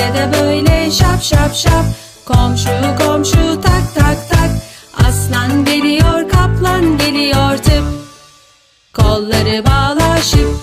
Şöyle de böyle şap şap şap. Komşu komşu tak tak tak. Aslan geliyor kaplan geliyor tıp Kolları bağla şıp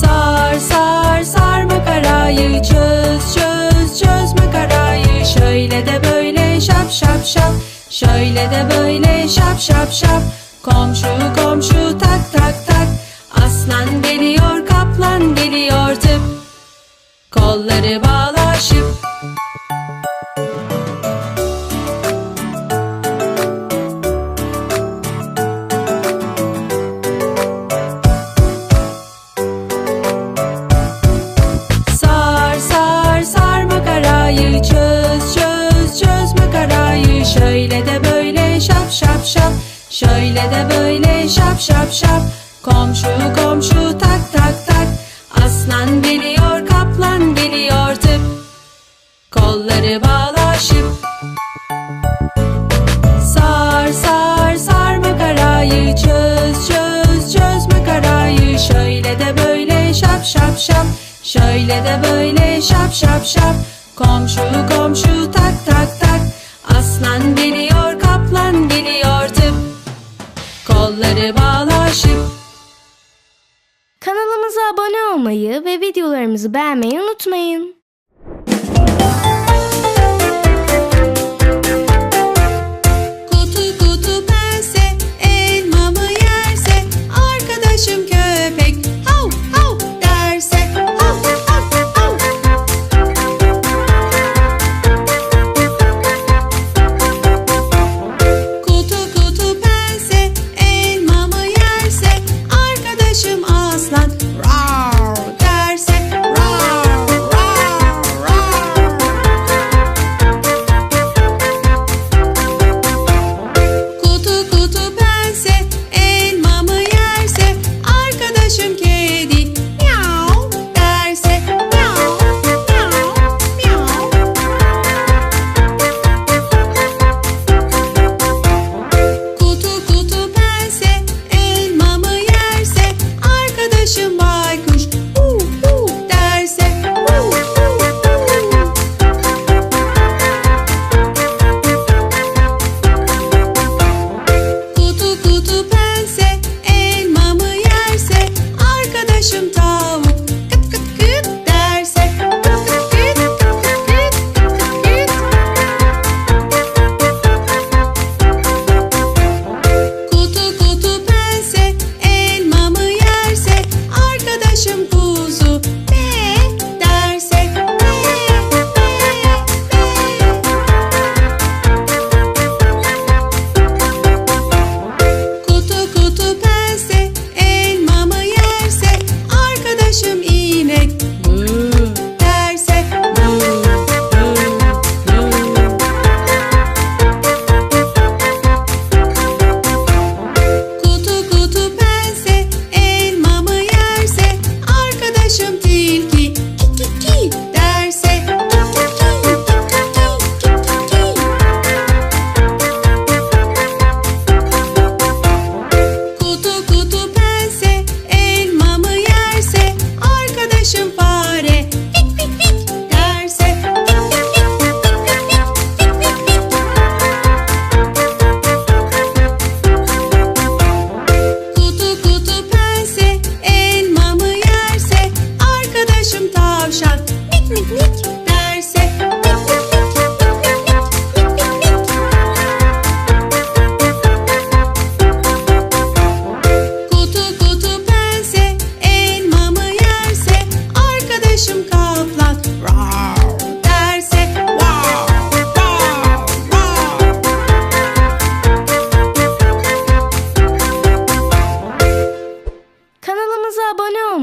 Sar sar sar makarayı çöz çöz çöz makarayı. Şöyle de böyle şap şap şap. Şöyle de böyle şap şap şap. Komşu komşu tak tak tak. Aslan geliyor kaplan geliyor tıp Kolları bağla şıp Sar sar sar makarayı çöz çöz çöz makarayı. Şöyle de böyle şap şap şap. Şöyle de böyle şap şap şap. Komşu komşu tak geliyor tıp. Kolları bağla şıp Sar sar sar makarayı çöz çöz çöz makarayı. Şöyle de böyle şap şap şap. Şöyle de böyle şap şap şap. Komşu komşu tak tak tak videolarımızı beğenmeyi unutmayın. Some time.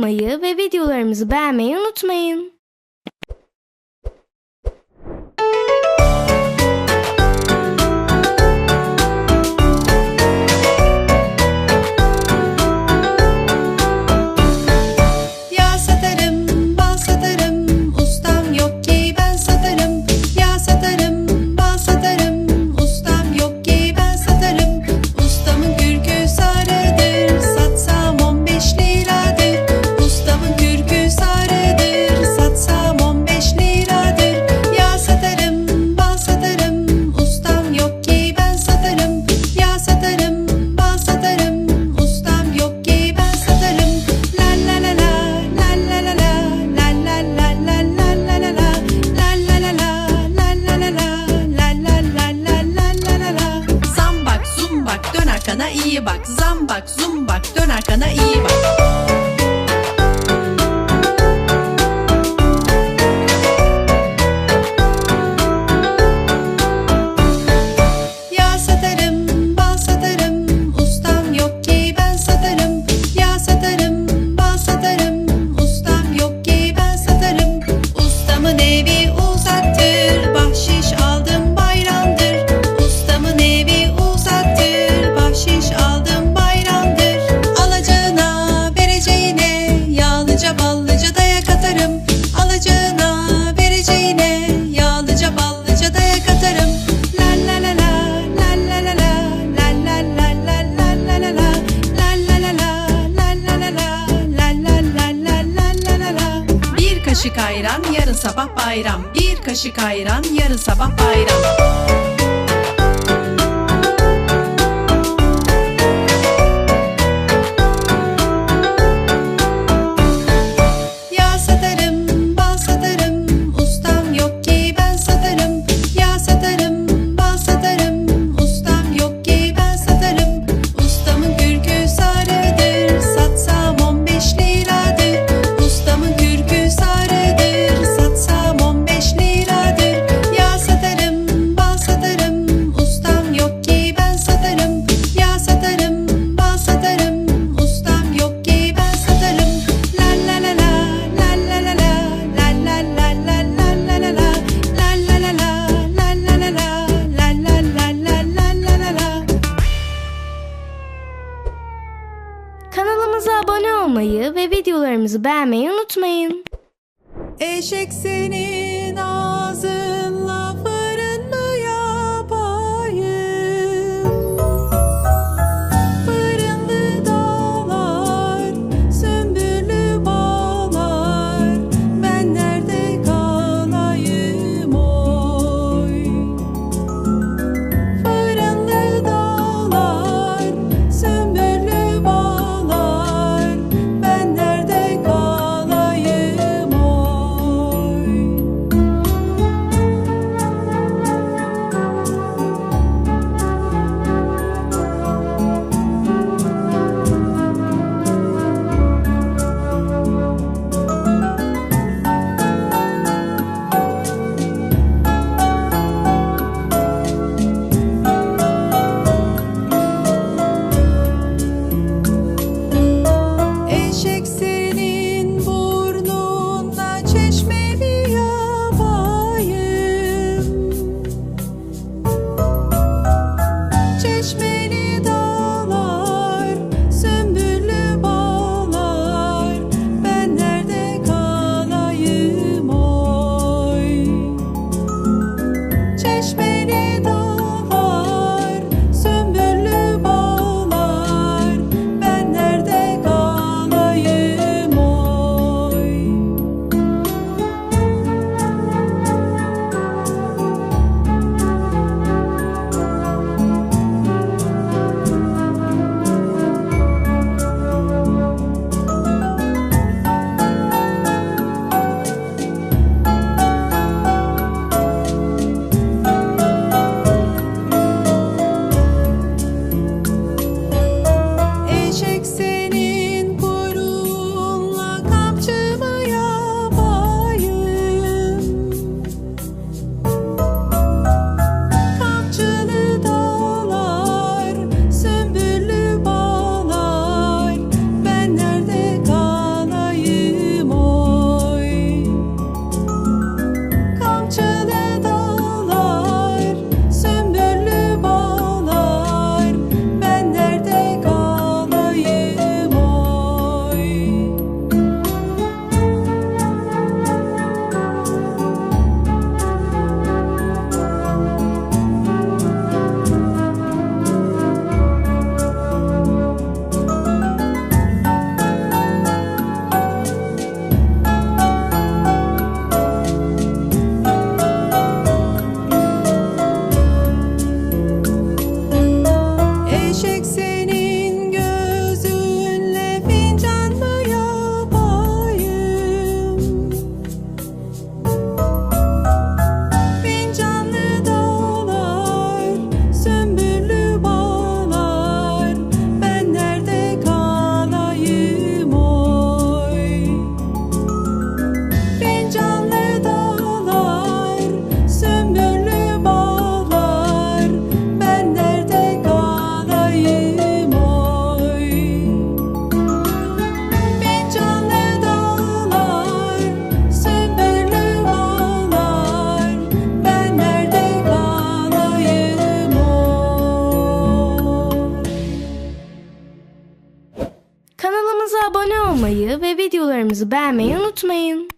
Olmayı ve videolarımızı beğenmeyi unutmayın. kaşık ayran yarın sabah bayram. Bir kaşık ayran yarın sabah bayram. unutmayın. Eşek seni beğenmeyi unutmayın.